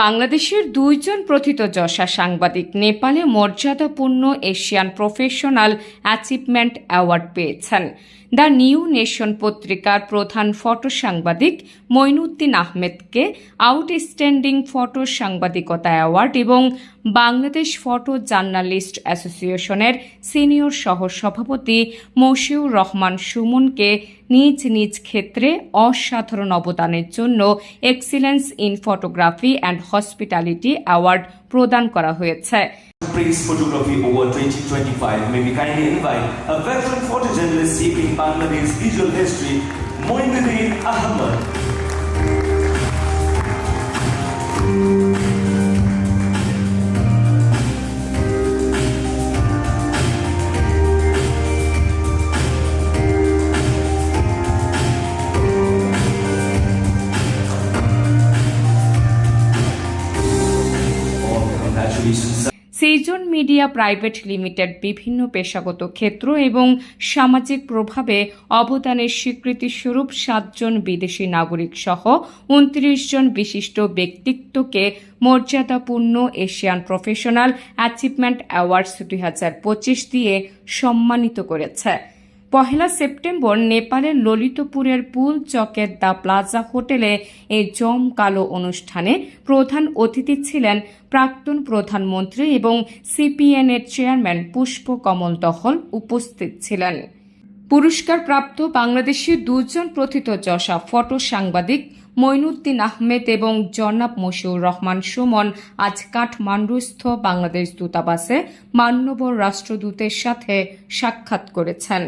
বাংলাদেশের দুইজন প্রথিতযশা সাংবাদিক নেপালে মর্যাদাপূর্ণ এশিয়ান প্রফেশনাল অ্যাচিভমেন্ট অ্যাওয়ার্ড পেয়েছেন। দ্য নিউ নেশন পত্রিকার প্রধান ফটো সাংবাদিক মইনুদ্দিন আহমেদকে আউটস্ট্যান্ডিং ফটো সাংবাদিকতা অ্যাওয়ার্ড এবং বাংলাদেশ ফটো জার্নালিস্ট অ্যাসোসিয়েশনের সিনিয়র সহ সভাপতি মশিউর রহমান সুমনকে নিজ নিজ ক্ষেত্রে অসাধারণ অবদানের জন্য excellence in photography and hospitality award প্রদান করা হয়েছে Praise Photography Award 2025 may we kindly invite a veteran photojournalist seeking Bangladesh visual history, Moinuddin Ahmed. সেজন মিডিয়া প্রাইভেট লিমিটেড বিভিন্ন পেশাগত ক্ষেত্র এবং সামাজিক প্রভাবে অবদানের স্বীকৃতিস্বরূপ সাতজন বিদেশি নাগরিক সহ উনত্রিশ জন বিশিষ্ট ব্যক্তিত্বকে মর্যাদাপূর্ণ এশিয়ান প্রফেশনাল অ্যাচিভমেন্ট অ্যাওয়ার্ডস দুই হাজার পঁচিশ দিয়ে সম্মানিত করেছে। পহেলা সেপ্টেম্বর নেপালের ললিতপুরের পুল চকের দ্য প্লাজা হোটেলে এই জমকালো অনুষ্ঠানে প্রধান অতিথি ছিলেন প্রাক্তন প্রধানমন্ত্রী এবং সিপিএনের চেয়ারম্যান পুষ্প কমল দহল উপস্থিত ছিলেন। পুরস্কারপ্রাপ্ত বাংলাদেশের দুজন প্রথিতযশা ফটো সাংবাদিক মইনুদ্দিন আহমেদ এবং জনাব মশিউর রহমান সুমন আজ কাঠমান্ডুস্থ বাংলাদেশ দূতাবাসে মান্যবর রাষ্ট্রদূতের সাথে সাক্ষাৎ করেছেন।